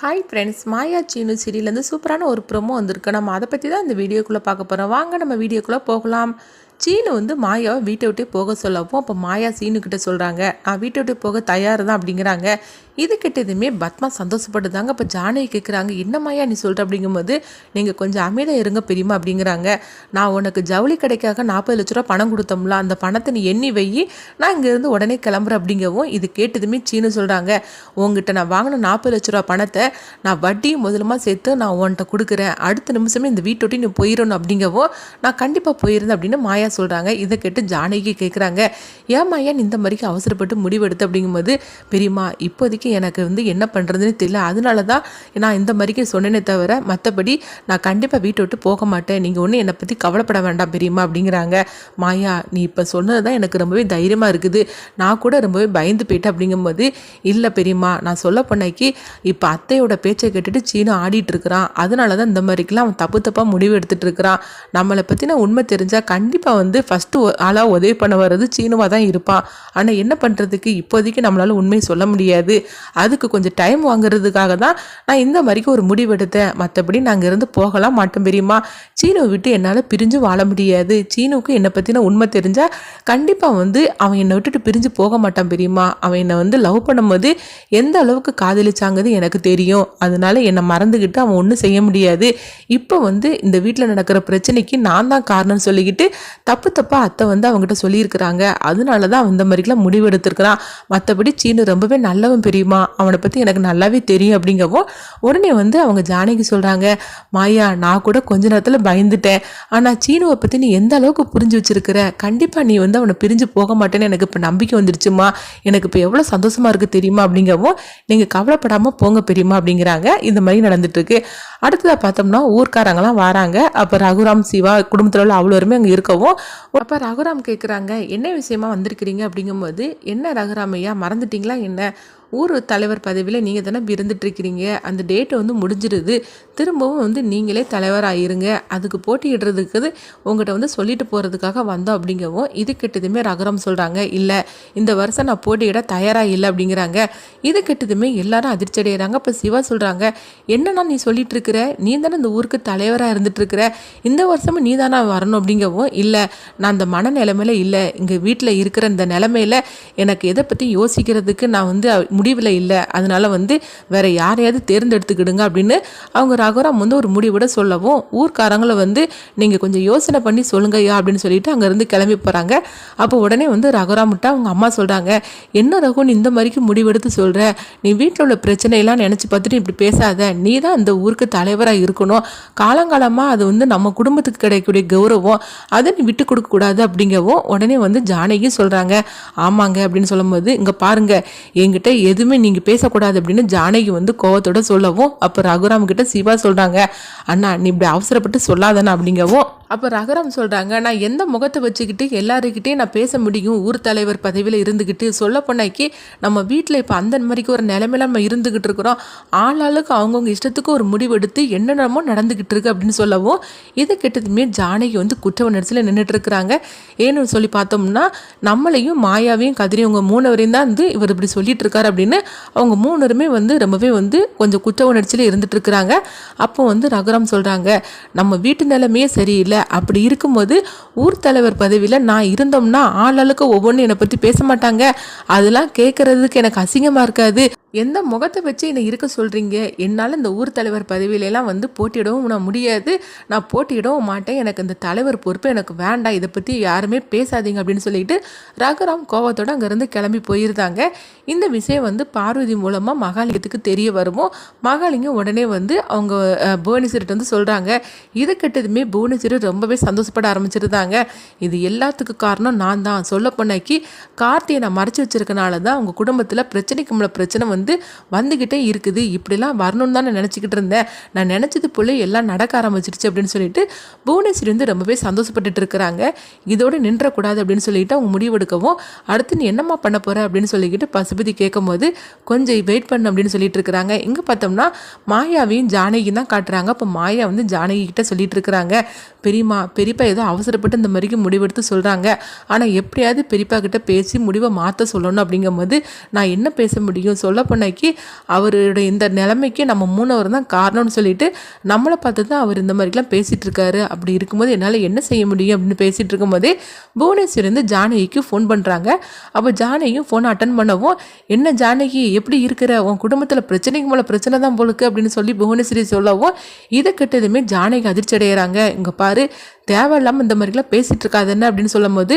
Hi friends Maya Seenu சீரியல்லேருந்து சூப்பரான ஒரு ப்ரொமோ வந்திருக்கு நம்ம அதை பற்றி தான் இந்த வீடியோக்குள்ளே பார்க்க போகிறோம் வாங்க நம்ம வீடியோக்குள்ளே போகலாம் சீனு வந்து மாயாவை வீட்டை விட்டே போக சொல்லவும் அப்போ மாயா சீனுக்கிட்ட சொல்கிறாங்க நான் வீட்டை விட்டு போக தயார் தான் அப்படிங்கிறாங்க இது கிட்டதுமே பத்மா சந்தோஷப்படுதாங்க இப்போ ஜானகி கேட்குறாங்க என்னம்மாயா நீ சொல்கிற அப்படிங்கும்போது நீங்கள் கொஞ்சம் அமைதியாக இருங்க பெரியமா அப்படிங்கிறாங்க. நான் உனக்கு ஜவுளி கடைக்காக நாற்பது லட்ச ரூபா பணம் கொடுத்தோம்ல அந்த பணத்தை நீ எண்ணி வை. நான் இங்கேருந்து உடனே கிளம்புறேன் அப்படிங்கவும் இது கேட்டதுமே சீனு சொல்கிறாங்க உங்ககிட்ட நான் வாங்கின நாற்பது லட்ச ரூபா பணத்தை நான் வட்டியும் முதலுமா சேர்த்து நான் உன்கிட்ட கொடுக்குறேன். அடுத்த நிமிஷமே இந்த வீட்டை விட்டு நீ போயிடணும் அப்படிங்கவும் நான் கண்டிப்பாக போயிருந்தேன் அப்படின்னு மாயா சொல்கிறாங்க இதை கேட்டு ஜானகி கேட்குறாங்க ஏன் மாயா நீ இந்த மாதிரிக்கு அவசரப்பட்டு முடிவெடுத்து? அப்படிங்கும்போது பெரியம்மா இப்போதைக்கு எனக்கு வந்து என்ன பண்ணுறதுன்னு தெரியல. அதனால தான் நான் இந்த மாதிரிக்கு சொன்னேனே தவிர மற்றபடி நான் கண்டிப்பாக வீட்டை விட்டு போக மாட்டேன். நீங்கள் ஒன்றும் என்னை பற்றி கவலைப்பட வேண்டாம் பெரியம்மா அப்படிங்கிறாங்க. மாயா நீ இப்போ சொன்னது தான் எனக்கு ரொம்பவே தைரியமாக இருக்குது. நான் கூட ரொம்பவே பயந்து போயிட்டேன் அப்படிங்கும்போது இல்லை பெரியம்மா நான் சொல்ல போனைக்கு இப்போ அத்தையோட பேச்சை கேட்டுட்டு சீனம் ஆடிட்டு இருக்கிறான். அதனால தான் இந்த மாதிரிக்கெல்லாம் அவன் தப்பு தப்பாக முடிவு எடுத்துகிட்டு இருக்கிறான். நம்மளை பற்றின உண்மை தெரிஞ்சால் கண்டிப்பாக வந்து ஃபஸ்ட்டு ஆளாக உதவி பண்ண வர்றது சீனுவாக தான் இருப்பான். ஆனால் என்ன பண்ணுறதுக்கு இப்போதைக்கு நம்மளால் உண்மையை சொல்ல முடியாது. அதுக்கு கொஞ்சம் டைம் வாங்குறதுக்காக தான் நான் இந்த மாதிரிக்கு ஒரு முடிவு எடுத்தேன் மற்றபடி நாங்கள் இருந்து போகலாம் மாட்டோம் பெரியம்மா. சீனுவை விட்டு என்னால் பிரிஞ்சு வாழ முடியாது. சீனுவுக்கு என்னை பற்றின உண்மை தெரிஞ்சால் கண்டிப்பாக வந்து அவன் என்னை விட்டுட்டு பிரிஞ்சு போக மாட்டான் பெரியம்மா. அவன் என்னை வந்து லவ் பண்ணும்போது எந்த அளவுக்கு காதலிச்சாங்கிறது எனக்கு தெரியும். அதனால என்னை மறந்துக்கிட்டு அவன் ஒன்றும் செய்ய முடியாது. இப்போ வந்து இந்த வீட்டில் நடக்கிற பிரச்சனைக்கு நான் தான் காரணம்னு சொல்லிக்கிட்டு தப்பு தப்பாக அத்தை வந்து அவங்ககிட்ட சொல்லியிருக்கிறாங்க. அதனால தான் அவன் இந்த மாதிரிக்கெல்லாம் முடிவெடுத்திருக்கிறான். மற்றபடி சீனு ரொம்பவே நல்லவன் பெரியம்மா அவனை பற்றி எனக்கு நல்லாவே தெரியும் அப்படிங்கவும் உடனே வந்து அவங்க ஜானகி சொல்கிறாங்க மாயா நான் கூட கொஞ்ச நேரத்தில் பயந்துட்டேன். ஆனால் சீனுவை பற்றி நீ எந்த அளவுக்கு புரிஞ்சு வச்சிருக்கிற? கண்டிப்பாக நீ வந்து அவனை பிரிஞ்சு போக மாட்டேன்னு எனக்கு இப்போ நம்பிக்கை வந்துருச்சுமா? எனக்கு இப்போ எவ்வளோ சந்தோஷமாக இருக்குது தெரியுமா? அப்படிங்கவும் நீங்கள் கவலைப்படாமல் போங்க பெரியம்மா அப்படிங்கிறாங்க. இந்த மாதிரி நடந்துட்டுருக்கு அடுத்ததாக பார்த்தோம்னா ஊர்க்காரங்களாம் வராங்க. அப்போ ரகுராம் சிவா குடும்பத்தில் உள்ள அவ்வளோருமே அங்கே இருக்கவும். அப்போ ரகுராம் கேட்குறாங்க என்ன விஷயமா வந்திருக்கிறீங்க? அப்படிங்கும்போது என்ன ரகுராம் ஐயா மறந்துட்டீங்களா என்ன? ஊர் தலைவர் பதவியில் நீங்கள் தானே இருந்துட்டுருக்கிறீங்க அந்த டேட்டு வந்து முடிஞ்சிருது. திரும்பவும் வந்து நீங்களே தலைவராக இருங்க அதுக்கு போட்டியிடுறதுக்கு உங்கள்கிட்ட வந்து சொல்லிட்டு போகிறதுக்காக வந்தோம் அப்படிங்கவும் இது கெட்டதுமே ரகுராம் சொல்கிறாங்க இல்லை இந்த வருஷம் நான் போட்டியிட தயாராக இல்லை அப்படிங்கிறாங்க. இது கெட்டதுமே எல்லாரும் அதிர்ச்சி அடைகிறாங்க இப்போ சிவா சொல்கிறாங்க என்னன்னா நீ சொல்லிட்டு இருக்கிற நீ தானே இந்த ஊருக்கு தலைவராக இருந்துட்டு இருக்கிற இந்த வருஷமும் நீ தானே வரணும் அப்படிங்கவும் இல்லை. நான் அந்த மன நிலைமையில இல்லை. இங்கே வீட்டில் இருக்கிற இந்த நிலைமையில எனக்கு எதை பற்றி யோசிக்கிறதுக்கு நான் வந்து முடிவில் இல்லை. அதனால வந்து வேற யாரையாவது தேர்ந்தெடுத்துக்கிடுங்க அப்படின்னு அவங்க ரகுராம் வந்து ஒரு முடிவோட சொல்லவும் ஊர்க்காரங்களை வந்து நீங்கள் கொஞ்சம் யோசனை பண்ணி சொல்லுங்கய்யா அப்படின்னு சொல்லிட்டு அங்கேருந்து கிளம்பி போகிறாங்க அப்போ உடனே வந்து ரகுராம்கிட்ட அவங்க அம்மா சொல்கிறாங்க என்ன ரகு நீ இந்த மாதிரிக்கு முடிவெடுத்து சொல்கிற நீ வீட்டில் உள்ள பிரச்சனையெல்லாம் நினச்சி பார்த்துட்டு இப்படி பேசாத. நீ தான் இந்த ஊருக்கு தலைவராக இருக்கணும். காலங்காலமாக அது வந்து நம்ம குடும்பத்துக்கு கிடைக்கக்கூடிய கௌரவம் அதை நீ விட்டு கொடுக்கக்கூடாது அப்படிங்கவும் உடனே வந்து ஜானகி சொல்கிறாங்க ஆமாங்க அப்படின்னு சொல்லும்போது இங்கே பாருங்க என்கிட்ட எதுவுமே நீங்கள் பேசக்கூடாது அப்படின்னு ஜானகி வந்து கோவத்தோட சொல்லவும் அப்போ ரகுராம் கிட்ட சிவா சொல்கிறாங்க அண்ணா நீ இப்படி அவசரப்பட்டு சொல்லாதண்ணா அப்படிங்கவும் அப்போ ரகரம் சொல்கிறாங்க நான் எந்த முகத்தை வச்சுக்கிட்டு எல்லாருக்கிட்டையும் நான் பேச முடியும்? ஊர் தலைவர் பதவியில் இருந்துக்கிட்டு சொல்ல போனாக்கி நம்ம வீட்டில் இப்போ அந்த மாதிரிக்கு ஒரு நிலைமையில நம்ம இருந்துக்கிட்டு இருக்கிறோம். ஆளாளுக்கு அவங்கவுங்க இஷ்டத்துக்கு ஒரு முடிவு எடுத்து என்னென்னமோ நடந்துக்கிட்டு இருக்கு அப்படின்னு சொல்லவும் இது கெட்டதுமே ஜானகி வந்து குற்ற உணர்ச்சியில் நின்றுட்டு இருக்கிறாங்க. ஏன்னு சொல்லி பார்த்தோம்னா நம்மளையும் மாயாவையும் கதிரியவங்க மூணவரையும் தான் வந்து இவர் இப்படி சொல்லிட்டு இருக்காரு அப்படின்னு அவங்க மூணருமே வந்து ரொம்பவே வந்து கொஞ்சம் குற்ற உணர்ச்சியில் இருந்துட்டு இருக்கிறாங்க. அப்போ வந்து ரகுராம் சொல்கிறாங்க நம்ம வீட்டு நிலைமையே சரியில்லை. அப்படி இருக்கும்போது ஊர் தலைவர் பதவியில் நான் இருந்தோம்னா ஆளாளுக்கு ஒவ்வொன்றும் என்னை பற்றி பேச மாட்டாங்க. அதெல்லாம் கேட்குறதுக்கு எனக்கு அசிங்கமாக இருக்காது. எந்த முகத்தை வச்சு என்னை இருக்க சொல்கிறீங்க என்னால் இந்த ஊர் தலைவர் பதவியிலலாம் வந்து போட்டியிடவும் நான் முடியாது. நான் போட்டியிடவும் மாட்டேன். எனக்கு இந்த தலைவர் பொறுப்பு எனக்கு வேண்டாம். இதை பற்றி யாருமே பேசாதீங்க அப்படின்னு சொல்லிட்டு ரகுராம் கோவத்தோடு அங்கேருந்து கிளம்பி போயிருந்தாங்க. இந்த விஷயம் வந்து பார்வதி மூலமாக மகாலிங்கத்துக்கு தெரிய வருமோ? மகாலிங்கம் உடனே வந்து அவங்க அஹ், புவனேஸ்வரிட்ட வந்து சொல்கிறாங்க இதை கெட்டதுமே புவனேஸ்வரி ரொம்பவே சந்தோஷப்பட ஆரம்பிச்சிருந்தாங்க. இது எல்லாத்துக்கு காரணம் நான் தான். சொல்ல போனாக்கி கார்த்தியை நான் மறைச்சி வச்சிருக்கனால தான் அவங்க குடும்பத்தில் பிரச்சனைக்கு மேலே பிரச்சனை வந்து வந்து வந்துக்கிட்டே இருக்குது. இப்படிலாம் வரணும்னு தான் நான் நினச்சிக்கிட்டு இருந்தேன். நான் நினச்சது போல எல்லாம் நடக்க ஆரம்பிச்சிருச்சு அப்படின்னு சொல்லிட்டு புவனேஸ்வரி வந்து ரொம்பவே சந்தோஷப்பட்டுட்டு இருக்கிறாங்க. இதோடு நின்றக்கூடாது அப்படின்னு சொல்லிட்டு அவங்க முடிவெடுக்கவும் அடுத்து நீ என்னம்மா பண்ண போகிற அப்படின்னு சொல்லிக்கிட்டு பசுபதி கேட்கும்போது கொஞ்சம் வெயிட் பண்ணு அப்படின்னு சொல்லிட்டு இருக்கிறாங்க. இங்கே பார்த்தோம்னா மாயாவையும் ஜானகி தான் காட்டுறாங்க. அப்போ மாயா வந்து ஜானகி கிட்ட சொல்லிட்டு இருக்கிறாங்க. பெரியம்மா பெரியப்பா ஏதோ அவசரப்பட்டு இந்த மாதிரிக்கு முடிவெடுத்து சொல்கிறாங்க ஆனால் எப்படியாவது பெரியப்பா கிட்ட பேசி முடிவை மாற்ற சொல்லணும் அப்படிங்கும்போது நான் என்ன பேச முடியும்? சொல்ல பண்ணாக்கி அவருடைய இந்த நிலைமைக்கு நம்ம மூணவர் தான் காரணம்னு சொல்லிட்டு நம்மளை பார்த்து தான் அவர் இந்த மாதிரிலாம் பேசிகிட்டு இருக்காரு. அப்படி இருக்கும்போது என்னால் என்ன செய்ய முடியும் அப்படின்னு பேசிகிட்டு இருக்கும்போதே புவனேஸ்வரி வந்து ஜானகிக்கு ஃபோன் பண்ணுறாங்க அப்போ ஜானகியும் ஃபோனை அட்டன் பண்ணவும் என்ன ஜானகி எப்படி இருக்கிற? உன் குடும்பத்தில் பிரச்சனைக்கு மேலே பிரச்சனை தான் போலுக்கு அப்படின்னு சொல்லி புவனேஸ்வரி சொல்லவும் இதை கெட்டதுமே ஜானகி அதிர்ச்சி அடைகிறாங்க இங்கே பாரு தேவையில்லாமல் இந்த மாதிரிலாம் பேசிகிட்டு இருக்காது என்ன அப்படின்னு சொல்லும் போது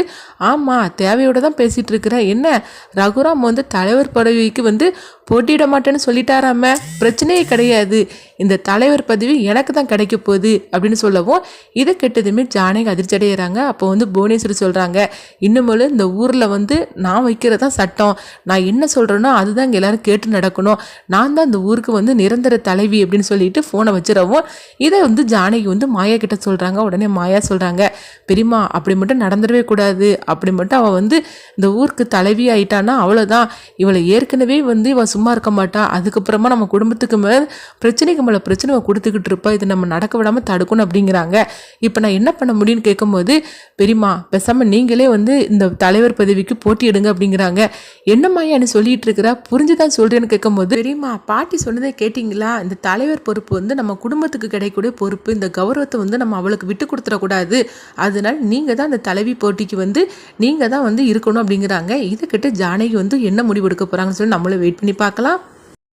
ஆமாம் தேவையோடு தான் பேசிகிட்டு இருக்கிறேன் என்ன? ரகுராம் வந்து தலைவர் பதவிக்கு வந்து போட்டியிட மாட்டேன்னு சொல்லிட்டாராம. பிரச்சனையே கிடையாது. இந்த தலைவர் பதவி எனக்கு தான் கிடைக்க போகுது அப்படின்னு சொல்லவும் இதை கெட்டதுமே ஜானகி அதிர்ச்சி அடைகிறாங்க அப்போ வந்து புவனேஸ்வரி சொல்கிறாங்க இன்னுமேலும் இந்த ஊரில் வந்து நான் வைக்கிறது தான் சட்டம். நான் என்ன சொல்கிறேனோ அதுதான் இங்கே எல்லோரும் கேட்டு நடக்கணும். நான் தான் இந்த ஊருக்கு வந்து நிரந்தர தலைவி அப்படின்னு சொல்லிட்டு ஃபோனை வச்சிடவும் இதை வந்து ஜானகி வந்து மாயா கிட்ட சொல்கிறாங்க உடனே மாயா சொல்கிறாங்க பெரியம்மா அப்படி மட்டும் நடந்துடவே கூடாது. அப்படி மட்டும் அவள் வந்து இந்த ஊருக்கு தலைவி ஆயிட்டான்னா அவ்வளோதான் இவளை ஏற்கனவே வந்து இவள் சும்மா இருக்க மாட்டா. அதுக்கப்புறமா நம்ம குடும்பத்துக்கு மேலே பிரச்சனைக்கு மேலே பிரச்சனை கொடுத்துக்கிட்டு இருப்பா. இதை நம்ம நடக்க விடாமல் தடுக்கணும் அப்படிங்கிறாங்க. இப்போ நான் என்ன பண்ண முடியும்னு கேட்கும்போது பெரியம்மா பேசாமல் நீங்களே வந்து இந்த தலைவர் பதவிக்கு போட்டியிடுங்க அப்படிங்கிறாங்க. என்னம்மாயான்னு சொல்லிட்டு இருக்கிறா? புரிஞ்சுதான் சொல்கிறேன்னு கேட்கும்போது பெரியம்மா பாட்டி சொன்னதை கேட்டிங்களா? இந்த தலைவர் பொறுப்பு வந்து நம்ம குடும்பத்துக்கு கிடைக்கக்கூடிய பொறுப்பு. இந்த கௌரவத்தை வந்து நம்ம அவளுக்கு விட்டு இருக்கக்கூடாது அதனால் நீங்கள் தான் அந்த தலைவி போட்டிக்கு வந்து நீங்கள் தான் வந்து இருக்கணும் அப்படிங்கிறாங்க. இதை கிட்ட ஜானகி வந்து என்ன முடிவு எடுக்க போகிறாங்கன்னு சொல்லி நம்மளை வெயிட் பண்ணி பார்க்கலாம்.